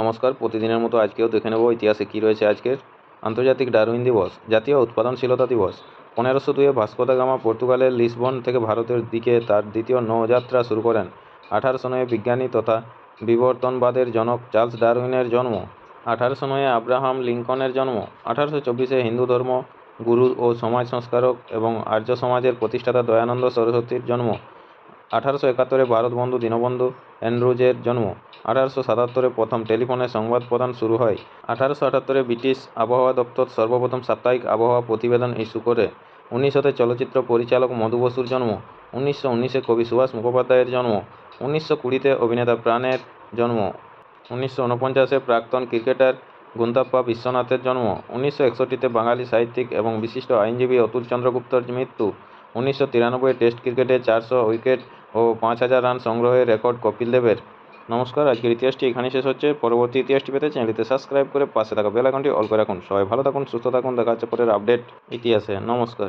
নমস্কার, প্রতিদিনের মতো আজকেও দেখে নেব ইতিহাসে কী রয়েছে আজকের আন্তর্জাতিক ডারউইন দিবস, জাতীয় উৎপাদনশীলতা দিবস। পনেরোশো দুয়ে ভাস্কো দা গামা পর্তুগালের লিসবন থেকে ভারতের দিকে তার দ্বিতীয় নৌযাত্রা শুরু করেন। আঠারোশো নয়ে বিজ্ঞানী তথা বিবর্তনবাদের জনক চার্লস ডারউইনের জন্ম। আঠারোশো নয়ে আব্রাহাম লিঙ্কনের জন্ম। আঠারোশো চব্বিশে হিন্দু ধর্ম গুরু ও সমাজ সংস্কারক এবং আর্য সমাজের প্রতিষ্ঠাতা দয়ানন্দ সরস্বতীর জন্ম। আঠারোশো একাত্তরে ভারত বন্ধু দীনবন্ধু অ্যান্ড্রুজের জন্ম। আঠারোশো সাতাত্তরে প্রথম টেলিফোনে সংবাদ প্রদান শুরু হয়। আঠারোশো আটাত্তরে ব্রিটিশ আবহাওয়া দপ্তর সর্বপ্রথম সাপ্তাহিক আবহাওয়া প্রতিবেদন ইস্যু করে। উনিশশোতে চলচ্চিত্র পরিচালক মধু বসুর জন্ম। উনিশশো উনিশে কবি সুভাষ মুখোপাধ্যায়ের জন্ম। উনিশশো কুড়িতে অভিনেতা প্রাণের জন্ম। উনিশশো উনপঞ্চাশে প্রাক্তন ক্রিকেটার গুন্তাপ্পা বিশ্বনাথের জন্ম। উনিশশো একষট্টিতে বাঙালি সাহিত্যিক এবং বিশিষ্ট আইনজীবী অতুল চন্দ্রগুপ্তর মৃত্যু। উনিশশো তিরানব্বই টেস্ট ক্রিকেটে চারশো উইকেট ও পাঁচ হাজার রান সংগ্রহের রেকর্ড কপিল দেবের। নমস্কার, আজকের ইতিহাসটি এখানে শেষ হচ্ছে। পরবর্তী ইতিহাসটি পেতে চ্যানেলটিতে সাবস্ক্রাইব করে পাশে থাকা বেল অল করে রাখুন। সবাই ভালো থাকুন, সুস্থ থাকুন। দেখা হচ্ছে পরের আপডেট ইতিহাসে। নমস্কার।